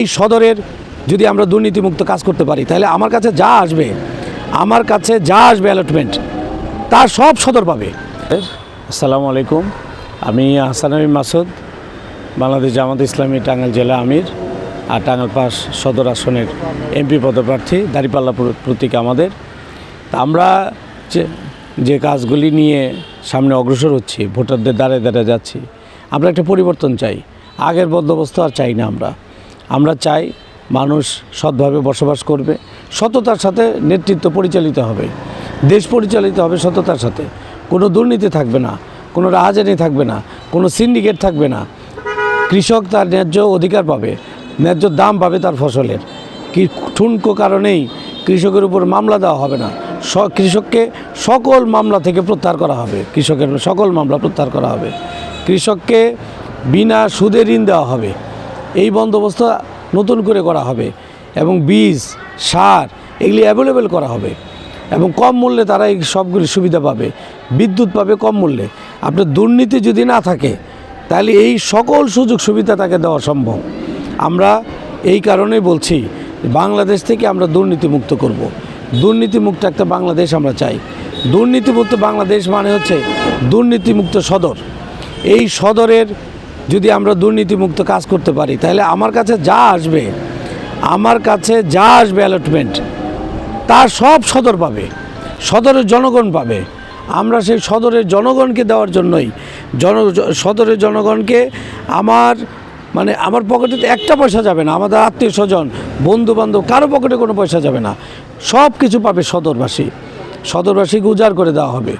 এই সদরের যদি আমরা দুর্নীতিমুক্ত কাজ করতে পারি, তাহলে আমার কাছে যা আসবে, আমার কাছে যা আসবে অ্যালটমেন্ট তার সব সদর পাবে। আসসালামু আলাইকুম। আমি হাসান আলী মাসুদ, বাংলাদেশ জামাত ইসলামী টাঙ্গাইল জেলা আমির আর টাঙ্গাল পাস সদর আসনের এমপি পদপ্রার্থী দাঁড়িপাল্লা প্র- প্রতীক আমাদের। আমরা যে যে কাজগুলি নিয়ে সামনে অগ্রসর হচ্ছি, ভোটারদের দ্বারে দ্বারে যাচ্ছি, আমরা একটা পরিবর্তন চাই। আগের বন্দোবস্ত আর চাই না আমরা। আমরা চাই মানুষ সৎভাবে বসবাস করবে, সততার সাথে নেতৃত্ব পরিচালিত হবে। দেশ পরিচালিত হবে সততার সাথে। কোনো দুর্নীতি থাকবে না, কোনো রাহাজানি থাকবে না, কোনো সিন্ডিকেট থাকবে না। কৃষক তার ন্যায্য অধিকার পাবে, ন্যায্য দাম পাবে তার ফসলের। কি ঠুনকো কারণেই কৃষকের উপর মামলা দেওয়া হবে না। স- কৃষককে সকল মামলা থেকে প্রত্যাহার করা হবে। কৃষকের সকল মামলা প্রত্যাহার করা হবে। কৃষককে বিনা সুদে ঋণ দেওয়া হবে। এই বন্দোবস্ত নতুন করে করা হবে এবং বীজ, সার এগুলি অ্যাভেলেবেল করা হবে এবং কম মূল্যে তারা এই সবগুলি সুবিধা পাবে। বিদ্যুৎ পাবে কম মূল্যে। আপনার দুর্নীতি যদি না থাকে, তাহলে এই সকল সুযোগ সুবিধা তাকে দেওয়া সম্ভব। আমরা এই কারণেই বলছি, বাংলাদেশ থেকে আমরা দুর্নীতিমুক্ত করব। দুর্নীতিমুক্ত একটা বাংলাদেশ আমরা চাই। দুর্নীতিমুক্ত বাংলাদেশ মানে হচ্ছে দুর্নীতিমুক্ত সদর। এই সদরের যদি আমরা দুর্নীতিমুক্ত কাজ করতে পারি, তাহলে আমার কাছে যা আসবে, আমার কাছে যা আসবে অ্যালটমেন্ট তার সব সদর পাবে, সদরের জনগণ পাবে। আমরা সেই সদরের জনগণকে দেওয়ার জন্যই, জন, সদরের জনগণকে আমার মানে আমার পকেটে একটা পয়সা যাবে না, আমাদের আত্মীয় স্বজন বন্ধু বান্ধব কারও পকেটে কোনো পয়সা যাবে না। সব কিছু পাবে সদরবাসী। সদরবাসীকে উজাড় করে দেওয়া হবে।